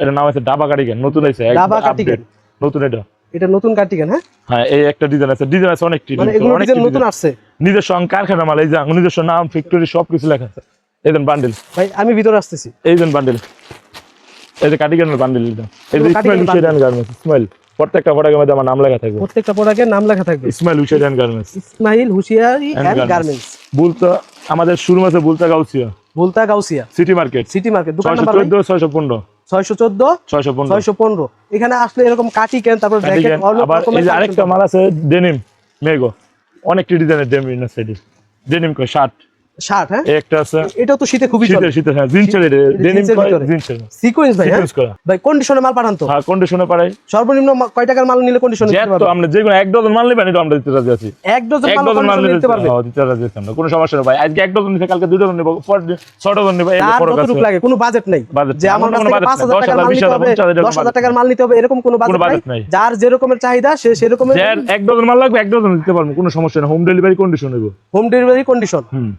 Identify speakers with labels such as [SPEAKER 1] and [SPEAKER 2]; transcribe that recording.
[SPEAKER 1] এটা নাম আছে ডাবা কার্ডিগান নতুন আছে
[SPEAKER 2] ডাবা। কার্ডিগান।
[SPEAKER 1] নতুন এটা।
[SPEAKER 2] এটা নতুন কার্টিগান হ্যাঁ?
[SPEAKER 1] হ্যাঁ এই একটা ডিজাইন আছে ডিজাইন আছে অনেকটি
[SPEAKER 2] মানে এগুলো ডিজাইন নতুন। আসছে।
[SPEAKER 1] নিজস্ব কারখানা মাল এই যে নিজস্ব নাম ফ্যাক্টরি সবকিছু লেখা আছে। এই দেন বান্ডেল
[SPEAKER 2] ভাই আমি ভিতরে আসতেছি।
[SPEAKER 1] এই দেন বান্ডেল এই যে কার্ডিগানের বান্ডেল এই যে ইসমাইল হুসেন গার্মেন্টস ইসমাইল প্রত্যেকটা প্রোডাক্টের মধ্যে আমার নাম লেখা থাকবে।
[SPEAKER 2] প্রত্যেকটা প্রোডাক্টের নাম লেখা থাকবে।
[SPEAKER 1] ইসমাইল হুসেন গার্মেন্টস
[SPEAKER 2] ইসমাইল হুশিয়ারি
[SPEAKER 1] And
[SPEAKER 2] এন্ড গার্মেন্টস
[SPEAKER 1] বুলতা আমাদের শুরু আছে Bulta Gausia
[SPEAKER 2] Bulta Gausia.
[SPEAKER 1] City market
[SPEAKER 2] city market দোকান নাম্বার
[SPEAKER 1] চোদ্দ ছয়শো পনেরো।
[SPEAKER 2] ছয়শো চোদ্দ?
[SPEAKER 1] ছয়শো পনেরো।
[SPEAKER 2] ছয়শো পনেরো। এখানে আসলে এরকম কাটি কেন? তারপর
[SPEAKER 1] আবার এই যে আরেকটা মাল আছে ডেনিম মেগো। অনেকটি ডিজাইনের ডেনিম আছে ডেনিম কো শার্ট
[SPEAKER 2] শার্ট হ্যাঁ?
[SPEAKER 1] একটা আছে।
[SPEAKER 2] এটাও তো শীতে খুবই চলে।
[SPEAKER 1] শীতের শীতের হ্যাঁ জিন্সের ডেনিম
[SPEAKER 2] জিন্সের
[SPEAKER 1] কয়
[SPEAKER 2] ভিতরে। সিকোয়েন্স ভাই হ্যাঁ?
[SPEAKER 1] সিকোয়েন্স করা।
[SPEAKER 2] ভাই কন্ডিশনে মাল পাঠান তো।
[SPEAKER 1] হ্যাঁ কন্ডিশনে
[SPEAKER 2] সর্বনিম্ন কয় টাকার মাল নিলে কন্ডিশনে
[SPEAKER 1] যে
[SPEAKER 2] দিতে পারবে?
[SPEAKER 1] আমরা যে কোনো এক ডজন মাল নেবেন এটা আমরা দিতে রাজি আছি।
[SPEAKER 2] এক ডজন মাল
[SPEAKER 1] ডজন মাল নিতে
[SPEAKER 2] পারবে?
[SPEAKER 1] হ্যাঁ, দিতে রাজি আছি আমরা। কোনো সমস্যা নেই ভাই। আজকে এক ডজন নিতে কালকে দুই ডজন নেব পর দিন ছ ডজন নেব এই
[SPEAKER 2] লাগে? কোনো বাজেট নেই। যে আমার কাছ
[SPEAKER 1] কোনো
[SPEAKER 2] থেকে
[SPEAKER 1] budget
[SPEAKER 2] পাঁচ হাজার
[SPEAKER 1] 10,000, 20,000, 50,000
[SPEAKER 2] টাকার মাল নিতে হবে দশ হাজার
[SPEAKER 1] budget
[SPEAKER 2] টাকার মাল নিতে হবে এরকম কোনো বাজেট নাই। যার যেরকমের চাহিদা সে সেরকমের
[SPEAKER 1] এক ডজন মাল লাগবে এক ডজন দিতে পারব কোনো সমস্যা নেই। হোম ডেলিভারি কন্ডিশন নেব।
[SPEAKER 2] হোম ডেলিভারি কন্ডিশন
[SPEAKER 1] হুম।